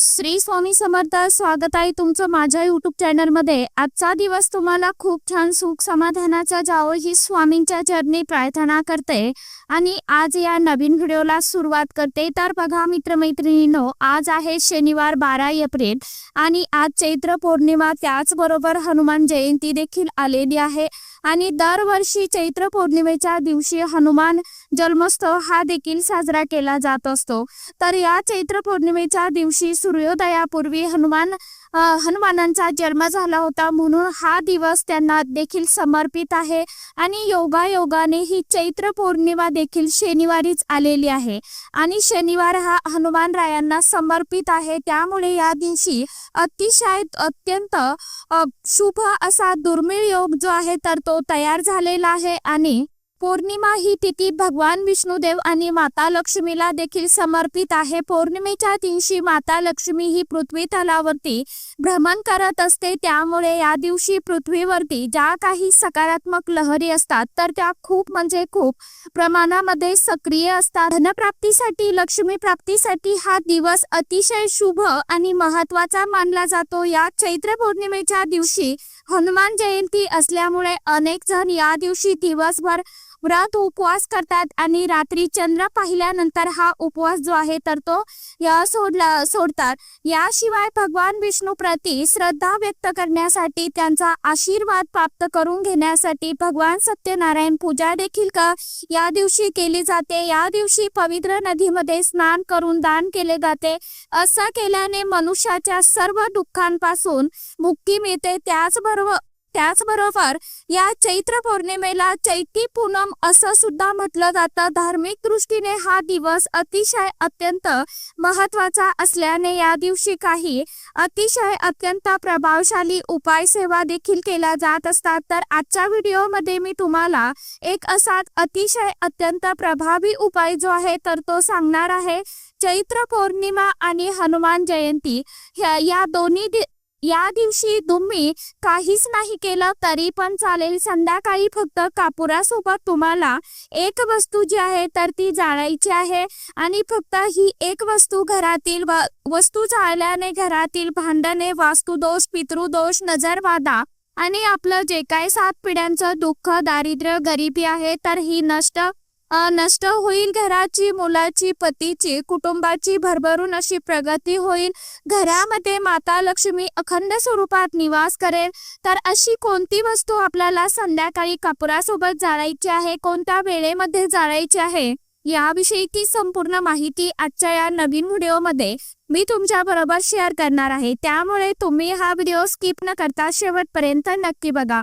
श्री स्वामी समर्थ स्वागत आहे तुमचं माझ्या युट्यूब चॅनलमध्ये आजचा दिवस तुम्हाला खूप छान सुख समाधानाचा जावो ही स्वामींच्या चरणी प्रार्थना करते. आणि आज या नवीन व्हिडिओला सुरुवात करते. तर बघा मित्रमैत्रिणींनो आज आहे शनिवार बारा एप्रिल. आणि आज चैत्र पौर्णिमा त्याचबरोबर हनुमान जयंती देखील आलेली आहे. आणि दरवर्षी चैत्र पौर्णिमेच्या दिवशी हनुमान जन्मोत्सव हा देखील साजरा केला जात असतो. तर या चैत्र पौर्णिमेच्या दिवशी सूर्योदयापूर्वी हनुमान हनुमानांचा जन्म झाला होता. म्हणून हा दिवस त्यांना देखील समर्पित आहे आणि योगायोगाने ही चैत्र पौर्णिमा देखील शनिवारीच आलेली आहे. आणि शनिवार हा हनुमान रायांना समर्पित आहे. त्यामुळे या दिवशी अतिशय अत्यंत शुभ असा दुर्मिळ योग जो आहे तर तो तयार झालेला आहे. आणि पौर्णिमा ही तिथी भगवान विष्णुदेव आणि माता लक्ष्मीला देखील समर्पित आहे. पौर्णिमेच्या दिवशी माता लक्ष्मी ही पृथ्वी तलावरती भ्रमण करत असते. त्यामुळे या दिवशी पृथ्वीवरती ज्या काही सकारात्मक लहरी असतात तर त्या खूप म्हणजे खूप प्रमाणामध्ये सक्रिय असतात. धनप्राप्तीसाठी लक्ष्मी प्राप्तीसाठी हा दिवस अतिशय शुभ आणि महत्त्वाचा मानला जातो. या चैत्र पौर्णिमेच्या दिवशी हनुमान जयंती असल्यामुळे अनेक जण या दिवशी दिवसभर व्रत उपवास करतात आणि रात्री चंद्र पाहिल्यानंतर हा उपवास जो आहे तर तो या सोडला सोडतात. याशिवाय भगवान विष्णू प्रती श्रद्धा व्यक्त करण्यासाठी त्यांचा आशीर्वाद प्राप्त करून घेण्यासाठी भगवान सत्यनारायण पूजा देखील का या दिवशी केली जाते. या दिवशी पवित्र नदीमध्ये स्नान करून दान केले जाते. असं केल्याने मनुष्याच्या सर्व दुःखांपासून मुक्ती मिळते. त्याचबरोबर त्याचबरोबर या चैत्र पौर्णिमेला चैती पूनम असं सुद्धा म्हटलं जातं. धार्मिक दृष्टीने हा दिवस अतिशय अत्यंत महत्त्वाचा असल्याने या दिवशी काही अतिशय अत्यंत प्रभावशाली उपाय सेवा देखील केल्या जात असतात. तर आजच्या व्हिडिओमध्ये मी तुम्हाला एक असा अतिशय अत्यंत प्रभावी उपाय जो आहे तर तो सांगणार आहे. चैत्र पौर्णिमा आणि हनुमान जयंती ह्या या दोन्ही दि- या दिवशी तुम्ही काहीच नाही केलं तरी पण चालेल. संध्याकाळी फक्त कापुरासोबत तुम्हाला एक वस्तू जी आहे तर ती जाळायची आहे आणि फक्त ही एक वस्तू घरातील व वस्तू जाळल्याने घरातील भांडणे वास्तुदोष पितृदोष नजरवादा आणि आपलं जे काय सात पिढ्यांचं दुःख दारिद्र्य गरिबी आहे तर ही नष्ट नष्ट होईल घराची मुलाची पतीची कुटुंबाची भरभरून अशी प्रगती होईल. घरामध्ये माता लक्ष्मी अखंड स्वरूपात निवास करेल. तर अशी कोणती वस्तू आपल्याला संध्याकाळी कापुरासोबत जाळायची आहे? कोणत्या वेळेमध्ये जाळायची आहे? याविषयीची संपूर्ण माहिती आजच्या या नवीन व्हिडिओमध्ये मी तुमच्या बरोबर शेअर करणार आहे. त्यामुळे तुम्ही हा व्हिडिओ स्किप न करता शेवटपर्यंत नक्की बघा.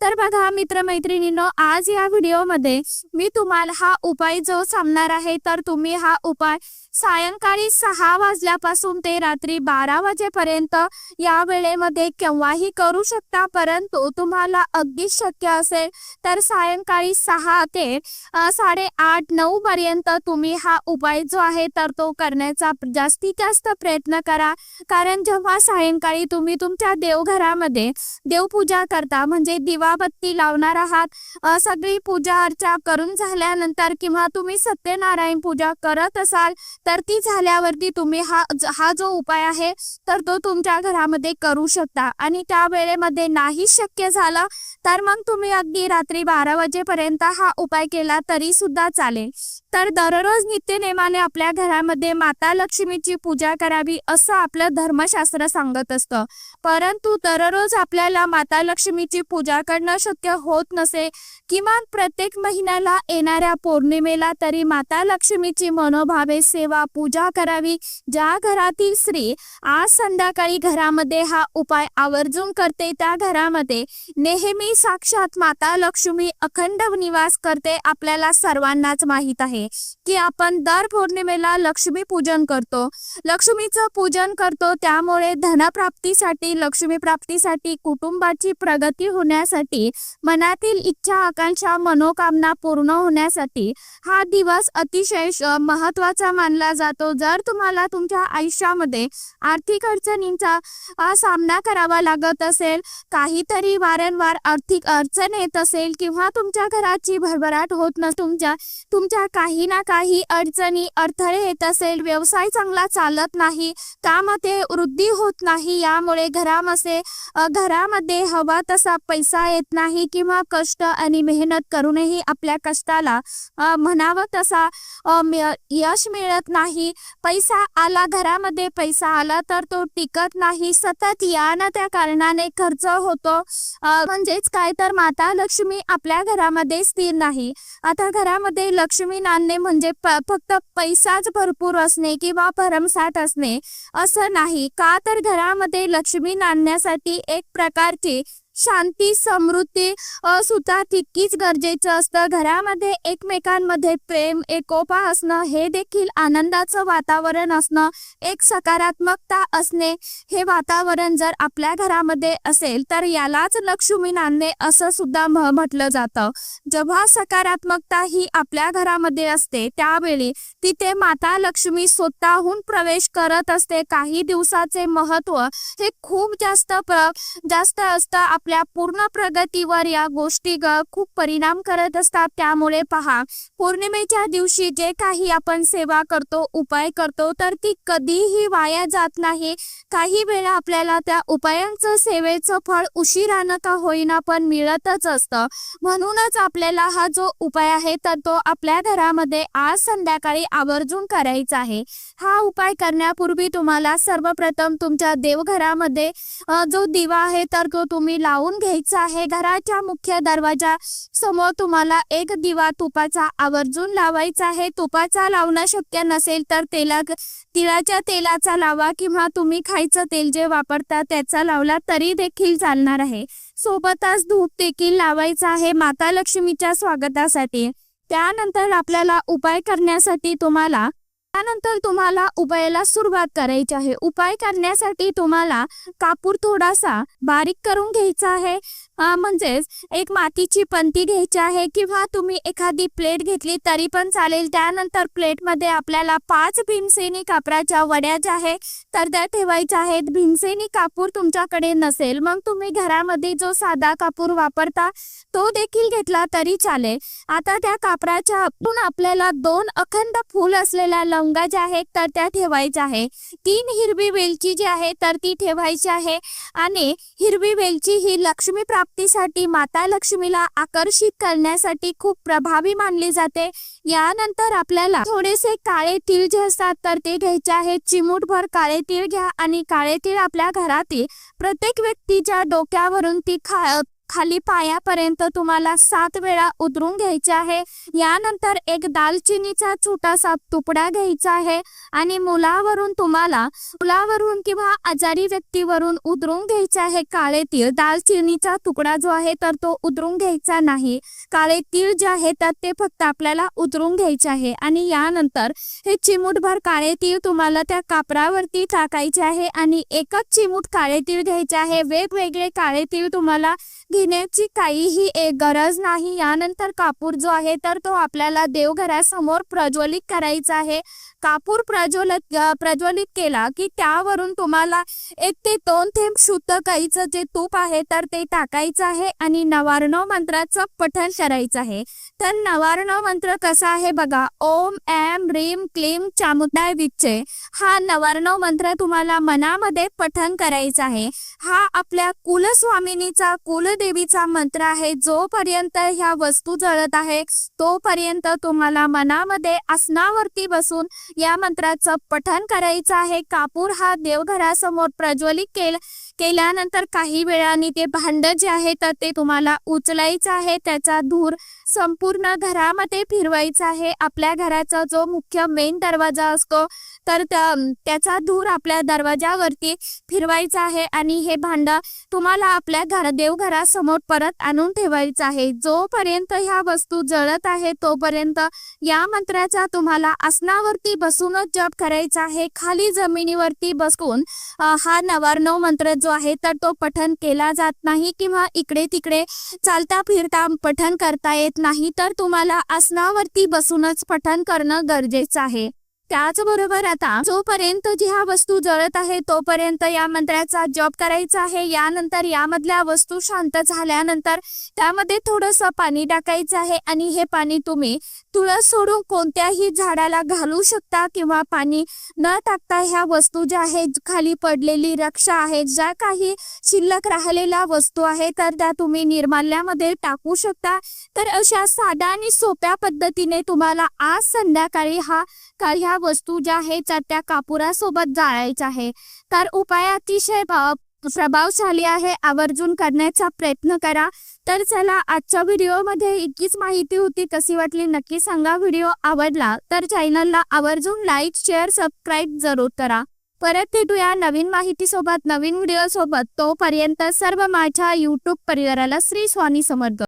तर बघा मित्रमैत्रिणींनो आज या व्हिडिओमध्ये मी तुम्हाला हा उपाय जो सांगणार आहे तर तुम्ही हा उपाय सायंकाळी सहा वाजल्यापासून ते रात्री बारा वाजेपर्यंत या वेळेमध्ये केव्हाही करू शकता परंतु तुम्हाला अगदी शक्य असेल तर सायंकाळी सहा ते साडे साडेआठ नऊ पर्यंत तुम्ही हा उपाय जो आहे तर तो करण्याचा जास्तीत जास्त प्रयत्न करा. कारण जेव्हा सायंकाळी तुम्ही तुमच्या देवघरामध्ये देवपूजा करता म्हणजे दिवाबत्ती लावणार आहात. सगळी पूजा अर्चा करून झाल्यानंतर किंवा तुम्ही सत्यनारायण पूजा करत असाल तर ती झाल्यावरती तुम्ही हा हा जो उपाय आहे तर तो तुमच्या घरामध्ये करू शकता. आणि त्या वेळेमध्ये नाही शक्य झालं तर मग तुम्ही अगदी रात्री बारा वाजेपर्यंत हा उपाय केला तरी सुद्धा चालेल. तर दररोज नित्यनेमाने आपल्या घरामध्ये माता लक्ष्मीची पूजा करावी असं आपलं धर्मशास्त्र सांगत असतं. परंतु दररोज आपल्याला माता लक्ष्मीची पूजा करणं शक्य होत नसे किमान प्रत्येक महिन्याला येणाऱ्या पौर्णिमेला तरी माता लक्ष्मीची मनोभावे सेवा पूजा करावी ज्या घरातील स्त्री आज संध्याकाळी घरामध्ये हा उपाय आवर्जून करते त्या घरामध्ये नेहमी साक्षात माता लक्ष्मी अखंड निवास करते आपल्याला सर्वांनाच माहीत आहे. आहे की आपण दर पौर्णिमेला लक्ष्मी पूजन करतो. लक्ष्मीचं पूजन करतो त्यामुळे धनप्राप्तीसाठी लक्ष्मी प्राप्तीसाठी कुटुंबाची प्रगती होण्यासाठी मनातील इच्छा आकांक्षा मनोकामना पूर्ण होण्यासाठी हा दिवस अतिशय महत्त्वाचा मानला जातो. जर तुम्हाला तुमच्या आयुष्यामध्ये आर्थिक अडचणींचा सामना करावा लागत असेल काहीतरी वारंवार आर्थिक अडचण येत असेल किंवा तुमच्या घराची भरभराट होत न तुमच्या तुमच्या काही काही ना काही अडचणी अडथळे येत असेल व्यवसाय चांगला चालत नाही कामध्ये वृद्धी होत नाही यामुळे घरामध्ये घरामध्ये हवा तसा पैसा येत नाही किंवा कष्ट आणि मेहनत करूनही आपल्या कष्टाला म्हणावं तसा यश मिळत नाही. पैसा आला घरामध्ये पैसा आला तर तो टिकत नाही सतत या ना त्या कारणाने खर्च होतो. म्हणजेच काय? तर माता लक्ष्मी आपल्या घरामध्ये स्थिर नाही. आता घरामध्ये लक्ष्मी आणणे म्हणजे फक्त पैसाच भरपूर असणे किंवा भरमसाठ असणे असं नाही. का तर घरामध्ये लक्ष्मी नांदण्यासाठी एक प्रकारची शांती समृद्धी सुद्धा तितकीच गरजेचं असतं. घरामध्ये एकमेकांमध्ये प्रेम एकोपा असणं हे देखील आनंदाचं वातावरण असणं एक सकारात्मकता असणे हे वातावरण जर आपल्या घरामध्ये असेल तर यालाच लक्ष्मी नांदणे असं सुद्धा म्हटलं जातं. जेव्हा सकारात्मकता ही आपल्या घरामध्ये असते त्यावेळी तिथे माता लक्ष्मी स्वतःहून प्रवेश करत असते. काही दिवसाचे महत्त्व हे खूप जास्त प्र जास्त असतं. आपल्या पूर्ण प्रगतीवर या गोष्टी ग खूप परिणाम करत असतात. त्यामुळे पहा पौर्णिमेच्या दिवशी जे काही आपण सेवा करतो उपाय करतो तर ती कधीही वाया जात नाही. काही वेळा आपल्याला त्या उपायांचं सेवेचं फळ उशिरानं का होईना पण मिळतच असतं. म्हणूनच आपल्याला हा जो उपाय आहे तर तो आपल्या घरामध्ये आज संध्याकाळी आवर्जून करायचा आहे. हा उपाय करण्यापूर्वी तुम्हाला सर्वप्रथम तुमच्या देवघरामध्ये जो दिवा आहे तर तो तुम्ही लावून घ्यायचा आहे. घराच्या मुख्य दरवाजा समोर तुम्हाला एक दिवा तुपाचा आवर्जून लावायचा आहे. तुपाचा लावणं शक्य नसेल तर तेला तिळाच्या तेलाचा लावा किंवा तुम्ही खायचं तेल जे वापरता त्याचा लावला तरी देखील चालणार आहे. सोबतच धूप देखील लावायचा आहे. माता लक्ष्मीच्या स्वागतासाठी. त्यानंतर आपल्याला उपाय करण्यासाठी तुम्हाला त्यानंतर तुम्हाला उपायाला सुरुवात करायची आहे. उपाय करण्यासाठी तुम्हाला कापूर थोडासा बारीक करून घ्यायचा आहे. म्हणजेच एक मातीची पंती घ्यायची आहे किंवा तुम्ही एखादी प्लेट घेतली तरी पण चालेल. त्यानंतर प्लेटमध्ये आपल्याला पाच भीमसेनी कापराच्या वड्या ज्या आहे तर त्या ठेवायच्या आहेत. भीमसेनी कापूर तुमच्याकडे नसेल मग तुम्ही घरामध्ये जो साधा कापूर वापरता तो देखील घेतला तरी चालेल. आता त्या कापराच्या आपण आपल्याला दोन अखंड फूल असलेल्या लवंगा ज्या आहेत तर त्या ठेवायच्या आहे. तीन हिरवी वेलची जी आहे तर ती ठेवायची आहे. आणि हिरवी वेलची ही लक्ष्मी प्राप्तीसाठी माता लक्ष्मीला आकर्षित करण्यासाठी खूप प्रभावी मानली जाते. यानंतर आपल्याला थोडेसे काळे तीळ जे असतात तर ते घ्यायचे आहेत. चिमूटभर काळे तीळ घ्या आणि काळे तीळ आपल्या घरातील प्रत्येक व्यक्तीच्या डोक्यावरून ती खा खाली पायापर्यंत तुम्हाला सात वेळा उतरून घ्यायचे आहे. यानंतर एक दालचिनीचा छोटासा तुकडा घ्यायचा आहे आणि मुलावरून तुम्हाला मुलावरून किंवा आजारी व्यक्तीवरून उतरून घ्यायचे आहे काळे तीळ. दालचिनीचा तुकडा जो आहे तर तो उतरून घ्यायचा नाही. काळे तीळ जे आहे तर ते फक्त आपल्याला उतरून घ्यायचे आहे आणि यानंतर हे चिमूटभर काळे तीळ तुम्हाला त्या कापरावरती टाकायचे आहे आणि एकच चिमूट काळे तीळ घ्यायचे आहे. वेगवेगळे काळे तीळ तुम्हाला घेण्याची काहीही एक गरज नाही. यानंतर कापूर जो आहे तर तो आपल्याला देवघरासमोर प्रज्वलित करायचा आहे. कापूर प्रज्वलित प्रज्वलित केला की त्यावरून तुम्हाला एक ते दोन थेंब शुद्ध गाईचं जे तूप आहे तर ते टाकायचं आहे आणि नवार्णव मंत्राचं पठण करायचं आहे. तर नवार्णव मंत्र कसा आहे बघा. ओम एम ह्रीम क्लीम चामुंडाय विच्चे. हा नवार्णव मंत्र तुम्हाला मनामध्ये पठण करायचा आहे. हा आपल्या कुलस्वामिनीचा कुलदेवीचा मंत्र आहे. जोपर्यंत ह्या वस्तू जळत आहे तोपर्यंत तुम्हाला मनामध्ये आसनावरती बसून या मंत्राचं पठण करायचं आहे. कापूर हा देवघरासमोर प्रज्वलित केल केल्यानंतर काही वेळाने ते भांड जे आहे तर ते तुम्हाला उचलायचं आहे. त्याचा धूर संपूर्ण घरामध्ये फिरवायचा आहे. आपल्या घराचा जो मुख्य मेन दरवाजा असतो तर त्याचा धूर आपल्या दरवाजावरती फिरवायचा आहे आणि हे भांड तुम्हाला आपल्या घर देवघरासमोर परत आणून ठेवायचं आहे. जोपर्यंत ह्या वस्तू जळत आहे तोपर्यंत या मंत्राचा तुम्हाला आसनावरती बसूनच जप करायचा आहे. खाली जमिनीवरती बसून हा नवार्णव मंत्र जो आहे तर तो पठन केला जात नाही किंवा इकडे तिकडे चालता फिरता पठन करता येत नाही. तर तुम्हाला आसनावरती बसूनच पठन करणं गरजेचं आहे. त्याचबरोबर आता जोपर्यंत जी ह्या वस्तू जळत आहे तोपर्यंत या मंत्राचा जॉब करायचा आहे. यानंतर यामधल्या वस्तू शांत झाल्यानंतर त्यामध्ये थोडंसं पाणी टाकायचं आहे आणि हे पाणी तुम्ही तुळस सोडून कोणत्याही झाडाला घालू शकता किंवा पाणी न टाकता ह्या वस्तू ज्या आहेत खाली पडलेली रक्षा आहे ज्या काही शिल्लक राहिलेल्या वस्तू आहे तर त्या तुम्ही निर्माल्यामध्ये टाकू शकता. तर अशा साध्या आणि सोप्या पद्धतीने तुम्हाला आज संध्याकाळी हा का ह्या वस्तू ज्या आहेत त्या त्या कापुरासोबत जाळायच्या आहे तर उपाय अतिशय प्रभावशाली आहे आवर्जून करण्याचा प्रयत्न करा. तर चला आजच्या व्हिडिओमध्ये इतकीच माहिती होती कशी वाटली नक्की सांगा. व्हिडिओ आवडला तर चॅनलला आवर्जून लाईक शेअर सबस्क्राईब जरूर करा. परत भेटूया नवीन माहितीसोबत नवीन व्हिडिओ सोबत तोपर्यंत सर्व माझ्या युट्यूब परिवाराला श्री स्वामी समर्थ.